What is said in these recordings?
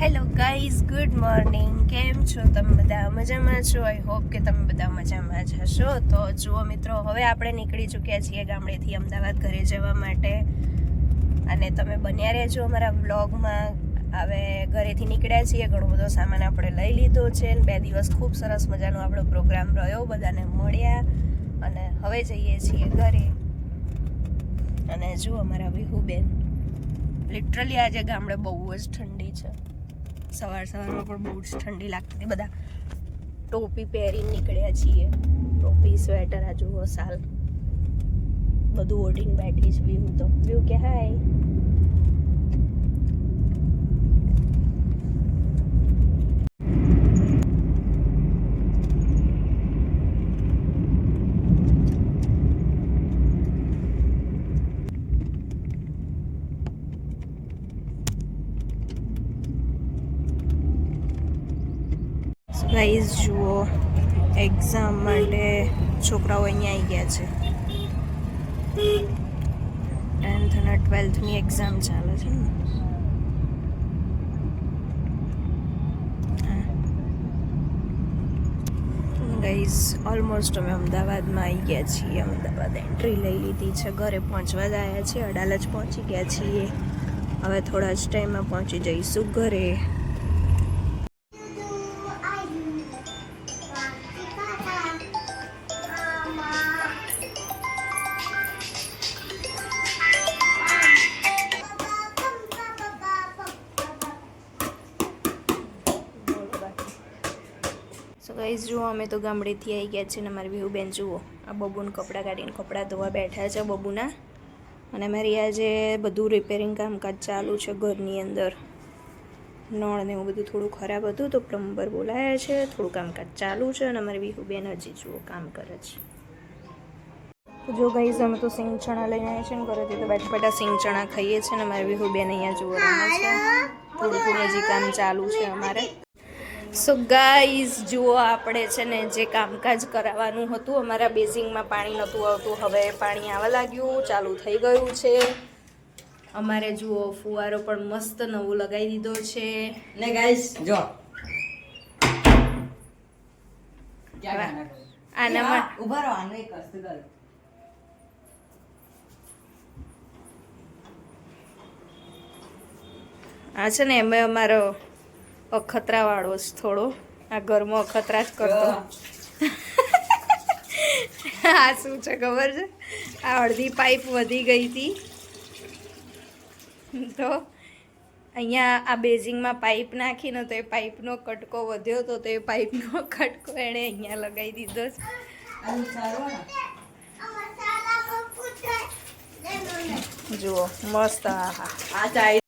Hello guys good morning કેમ છો તમે બધા? મજામાં છો? આઈ હોપ કે તમે બધા મજામાં જ હશો. તો જુઓ મિત્રો, હવે આપણે નીકળી ચૂક્યા છીએ ગામડેથી અમદાવાદ ઘરે જવા માટે. અને તમે બન્યા રહેજો અમારા વ્લોગમાં. હવે ઘરેથી નીકળ્યા છીએ. ઘણો બધો સામાન આપણે લઈ લીધો છે ને બે દિવસ ખૂબ સરસ મજાનો આપણો પ્રોગ્રામ રહ્યો. બધાને મળ્યા. અને હવે જઈએ છીએ ઘરે. અને જુઓ અમારા વિહુબેન. લિટરલી આજે ગામડે બહુ જ ઠંડી છે. સવાર સવારમાં પણ બહુ જ ઠંડી લાગતી હતી. બધા ટોપી પહેરીને નીકળ્યા છીએ. ટોપી, સ્વેટર, આ જુઓ, સાલ. બધું ઓઢીને બેઠી છું વ્યૂ તો. વ્યૂ કે, હાય. ગાઈઝ, જુઓ એક્ઝામ માટે છોકરાઓ અહીંયા આવી ગયા છે. ટેન્થ અને ટ્વેલ્થની એક્ઝામ ચાલે છે ને. ગાઈઝ ઓલમોસ્ટ અમે અમદાવાદમાં આવી ગયા છીએ. અમદાવાદ એન્ટ્રી લઈ લીધી છે. ઘરે પહોંચવા જ આવ્યા છીએ. અડાલજ પહોંચી ગયા છીએ. હવે થોડા જ ટાઈમમાં પહોંચી જઈશું ઘરે. ગાઈઝ, જુઓ અમે તો ગામડેથી આવી ગયા છે ને મારી બેન જુઓ. આ બબુને કપડાં કાઢીને કપડાં ધોવા બેઠા છે બબુના. અને મારી આજે બધું રિપેરિંગ કામકાજ ચાલુ છે ઘરની અંદર, નળ ને એવું બધું થોડું ખરાબ હતું તો પ્લમ્બર બોલાયા છે, થોડું કામકાજ ચાલુ છે અને મારી બેહુ બેન હજી, જુઓ, કામ કરે છે. જો ગાઈઝ, અમે તો સિંગ ચણા લઈને આવ્યા છીએ ને ઘરેથી, તો બેઠા સિંગ ચણા ખાઈએ છીએ ને મારી બેન અહીંયા જુઓ, રમે છે. થોડું થોડું હજી કામ ચાલુ છે અમારે. સો ગાઈઝ જુઓ આપણે છે ને જે કામકાજ કરાવવાનું હતું અમારા બેઝિંગમાં પાણી નહોતું આવતું હવે પાણી આવવા લાગ્યું ચાલુ થઈ ગયું છે. અમારે જુઓ ફુવારો પણ મસ્ત નવું લગાવી દીધો છે. ને ગાઈઝ જો. આનામાં ઊભા રહો આનું આ છે ને અમે અમારો અખતરાવાળો જ થોડો. આ ઘરમાં અખતરા જ કરતો. આ શું છે ખબર છે? આ અડધી પાઇપ વધી ગઈ હતી. તો અહીંયા આ બેઝિંગમાં પાઇપ નાખીને તો એ પાઇપનો કટકો વધ્યો હતો તો એ પાઇપનો કટકો એણે અહીંયા લગાવી દીધો છે. જુઓ મસ્ત હા આ ચાઈ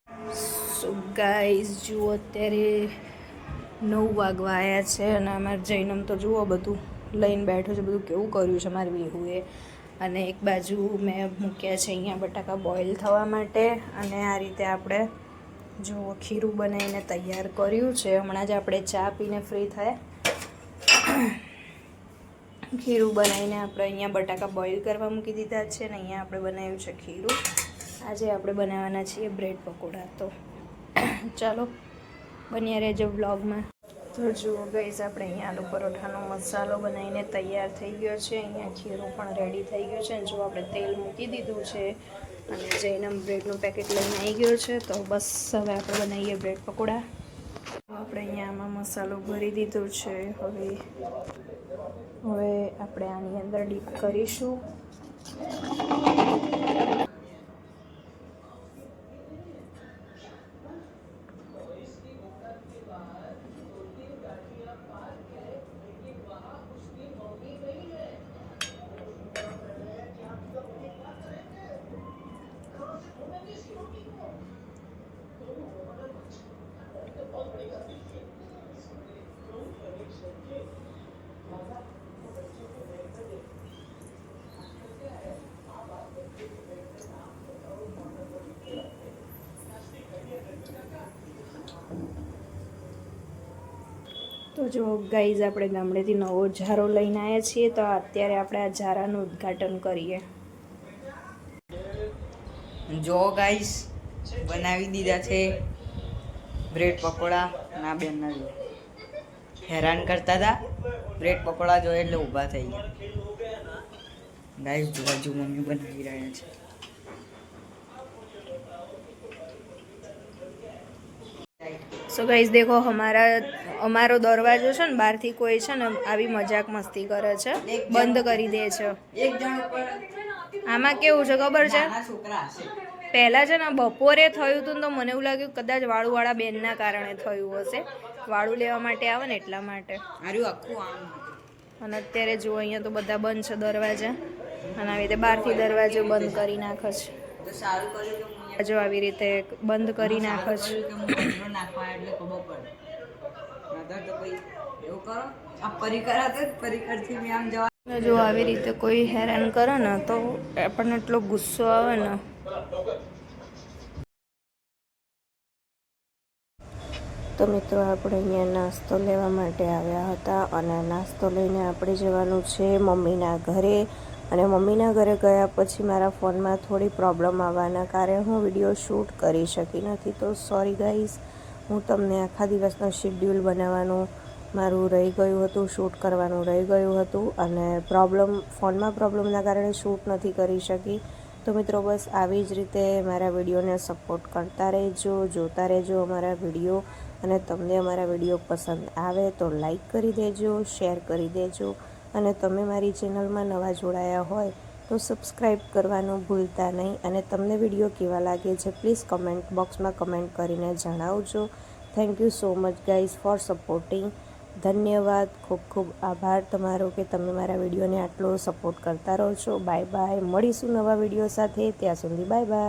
સો ગાઈઝ જુઓ અત્યારે નવ વાગવા આવ્યા છે અને અમારે જૈનમ તો જુઓ બધું લઈને બેઠો છે, બધું કેવું કર્યું છે મારી વિહુએ અને એક બાજુ મેં મૂક્યા છે અહીંયા બટાકા બોઇલ થવા માટે અને આ રીતે આપણે જુઓ ખીરું બનાવીને તૈયાર કર્યું છે. હમણાં જ આપણે ચા પીને ફ્રી થયા. ખીરું બનાવીને આપણે અહીંયા બટાકા બોઇલ કરવા મૂકી દીધા છે ને અહીંયા આપણે બનાવ્યું છે ખીરું. આજે આપણે બનાવવાના છીએ બ્રેડ પકોડા તો. ચાલો બન્યા રહેજો વ્લોગમાં તો જુઓ ગઈસ આપણે અહીંયા આલુ પરોઠાનો મસાલો બનાવીને તૈયાર થઈ ગયો છે. અહીંયા ખીરો પણ રેડી થઈ ગયો છે. જો આપણે તેલ મૂકી દીધું છે. અને જૈનમ બ્રેડનું પેકેટ લઈને આવી ગયો છે. તો બસ હવે આપણે બનાવીએ બ્રેડ પકોડા. આપણે અહીંયા આમાં મસાલો ભરી દીધો છે. હવે હવે આપણે આની અંદર ડીપ કરીશું. તો જો ગાઈઝ આપણે ગામડેથી નવો ઝારો લઈને આવ્યા છીએ તો અત્યારે આપણે આ ઝારાનું ઉદ્ઘાટન કરીએ. જો ગાઈઝ બનાવી દીધા છે બ્રેડ પકોડા ના બેન ના જો હેરાન કરતા હતા બ્રેડ પકોડા જોઈએ એટલે ઊભા થઈ ગયા. ગાઈઝ જોવા જો મમ્મી બનાવી રહ્યા છે. સો ગાઈઝ દેખો હમારા અમારો દરવાજો છે ને બહારથી કોઈ છે ને આવી મજાક મસ્તી કરે છે. બંધ કરી દે છે. આમાં કેવું છે ખબર છે? પહેલાં છે ને બપોરે થયું હતું ને તો મને એવું લાગ્યું કદાચ વાળુવાળા બેનના કારણે થયું હશે. વાળું લેવા માટે આવે ને એટલા માટે. અને અત્યારે જુઓ અહીંયા તો બધા બંધ છે દરવાજા. અને આવી રીતે બહારથી દરવાજો બંધ કરી નાખે છે. સારું કર્યું જો આવી રીતે બંધ કરી નાખે છે. નતર તો એવું કરો? આ પરિકર હતો પરિકરથી મેં આમ જવા. જો આવી રીતે કોઈ હેરાન કરે ને તો આપણને એટલો ગુસ્સો આવે ને. તો મિત્રો આપણે અહીંયા નાસ્તો લેવા માટે આવ્યા હતા અને નાસ્તો લઈને આપણે જવાનું છે મમ્મીના ઘરે. અને મમ્મીના ઘરે ગયા પછી મારા ફોનમાં થોડી પ્રોબ્લેમ આવવાના કારણે હું વીડિયો શૂટ કરી શકી નથી. તો સોરી ગાઈઝ હું તમને આખા દિવસનો શેડ્યુલ બનાવવાનું, મારું રહી ગયું હતું શૂટ કરવાનું રહી ગયું હતું અને પ્રોબ્લેમ ફોનમાં પ્રોબ્લેમના કારણે શૂટ નથી કરી શકી. તો મિત્રો, બસ આવી જ રીતે મારા વિડીયોને સપોર્ટ કરતા રહેજો, જોતા રહેજો અમારા વીડિયો અને તમને અમારા વીડિયો પસંદ આવે તો લાઈક કરી દેજો શેર કરી દેજો અને તમે મારી ચેનલમાં નવા જોડાયા હોય તો સબસ્ક્રાઈબ કરવાનું ભૂલતા નહીં અને તમને વીડિયો કેવા લાગે છે પ્લીઝ કમેન્ટ બોક્સમાં કમેન્ટ કરીને જણાવજો. Thank you so much guys for supporting ધન્યવાદ, ખૂબ ખૂબ આભાર તમારો કે તમે મારા વિડીયોને આટલો સપોર્ટ કરતા રહો છો. બાય બાય મળીશું નવા વીડિયો સાથે. ત્યાં સુધી બાય બાય